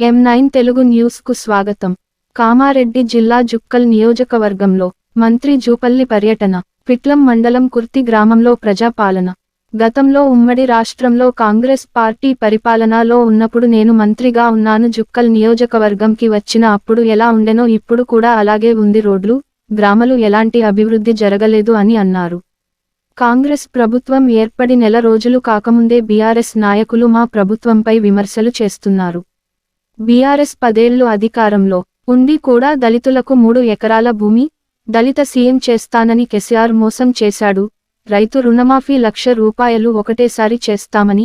ఎం nine Telugu న్యూస్కు స్వాగతం. కామారెడ్డి జిల్లా జుక్కల్ నియోజకవర్గంలో మంత్రి జూపల్లి పర్యటన పిట్లం మండలం కుర్తి గ్రామంలో ప్రజాపాలన. గతంలో ఉమ్మడి రాష్ట్రంలో కాంగ్రెస్ పార్టీ పరిపాలనలో ఉన్నప్పుడు నేను మంత్రిగా ఉన్నాను జుక్కల్ నియోజకవర్గంకి వచ్చిన అప్పుడు ఎలా ఉండెనో ఇప్పుడు కూడా అలాగే ఉంది రోడ్లు గ్రామాలు ఎలాంటి అభివృద్ధి జరగలేదు అని అన్నారు. కాంగ్రెస్ ప్రభుత్వం ఏర్పడి నెల రోజులు కాకముందే బీఆర్ఎస్ నాయకులు మా ప్రభుత్వంపై విమర్శలు చేస్తున్నారు. బీఆర్ఎస్ పదేళ్ళు అధికారంలో ఉండి కూడా దళితులకు మూడు ఎకరాల భూమి దళిత సీఎం చేస్తానని కెసిఆర్ మోసం చేశాడు. రైతు రుణమాఫీ లక్ష రూపాయలు ఒకటేసారి చేస్తామని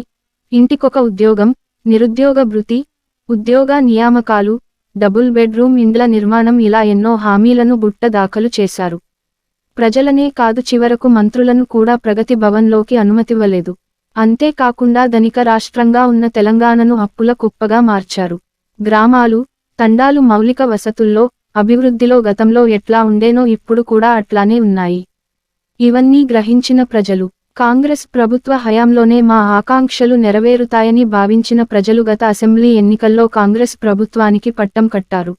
ఇంటికొక ఉద్యోగం నిరుద్యోగ భృతి ఉద్యోగ నియామకాలు డబుల్ బెడ్రూమ్ ఇండ్ల నిర్మాణం ఇలా ఎన్నో హామీలను బుట్ట దాఖలు చేశారు. ప్రజలనే కాదు చివరకు మంత్రులను కూడా ప్రగతి భవన్లోకి అనుమతివ్వలేదు. అంతేకాకుండా ధనిక రాష్ట్రంగా ఉన్న తెలంగాణను అప్పుల కుప్పగా మార్చారు. గ్రామాలు తండాలు మౌలిక వసతుల్లో అభివృద్ధిలో గతంలో ఎట్లా ఉండేనో ఇప్పుడు కూడా అట్లానే ఉన్నాయి. ఇవన్నీ గ్రహించిన ప్రజలు. కాంగ్రెస్ ప్రభుత్వ హయాంలోనే మా ఆకాంక్షలు నెరవేరుతాయని భావించిన ప్రజలు గత అసెంబ్లీ ఎన్నికల్లో కాంగ్రెస్ ప్రభుత్వానికి పట్టం కట్టారు.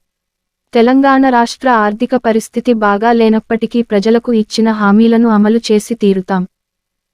తెలంగాణ రాష్ట్ర ఆర్థిక పరిస్థితి బాగా లేనప్పటికీ ప్రజలకు ఇచ్చిన హామీలను అమలు చేసి తీరుతాం.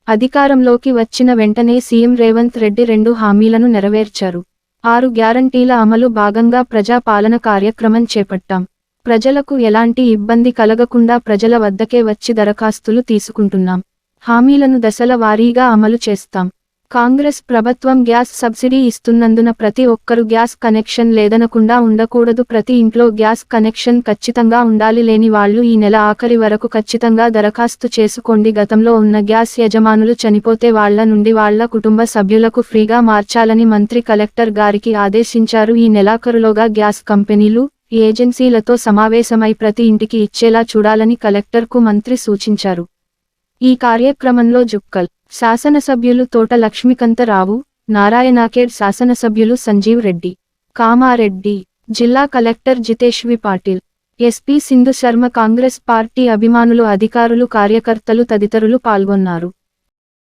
అధికారంలోకి వచ్చిన వెంటనే సీఎం రేవంత్ రెడ్డి రెండు హామీలను నెరవేర్చారు. ఆరు గ్యారంటీల అమలు భాగంగా ప్రజా పాలన కార్యక్రమం చేపట్టాం. ప్రజలకు ఎలాంటి ఇబ్బంది కలగకుండా ప్రజల వద్దకే వచ్చి దరఖాస్తులు తీసుకుంటున్నాం. హామీలను దశల వారీగా అమలు చేస్తాం. కాంగ్రెస్ ప్రభుత్వం గ్యాస్ సబ్సిడీ ఇస్తున్నందున ప్రతి ఒక్కరు గ్యాస్ కనెక్షన్ లేదనకుండా ఉండకూడదు. ప్రతి ఇంట్లో గ్యాస్ కనెక్షన్ ఖచ్చితంగా ఉండాలి. లేని వాళ్ళు ఈ నెల ఆఖరి వరకు ఖచ్చితంగా దరఖాస్తు చేసుకోండి. గతంలో ఉన్న గ్యాస్ యజమానులు చనిపోతే వాళ్ళ నుండి వాళ్ళ కుటుంబ సభ్యులకు ఫ్రీగా మార్చాలని మంత్రి కలెక్టర్ గారికి ఆదేశించారు. ఈ నెలాఖరులోగా గ్యాస్ కంపెనీలు ఏజెన్సీలతో సమావేశమై ప్రతి ఇంటికి ఇచ్చేలా చూడాలని కలెక్టర్కు మంత్రి సూచించారు. ఈ కార్యక్రమంలో జుక్కల్ శాసనసభ్యులు తోట లక్ష్మీకంతరావు నారాయణాఖేడ్ శాసనసభ్యులు సంజీవ్ రెడ్డి కామారెడ్డి జిల్లా collector Jitesh V Patil SP Sindhu Sharma Congress party అభిమానులు అధికారులు కార్యకర్తలు తదితరులు పాల్గొన్నారు.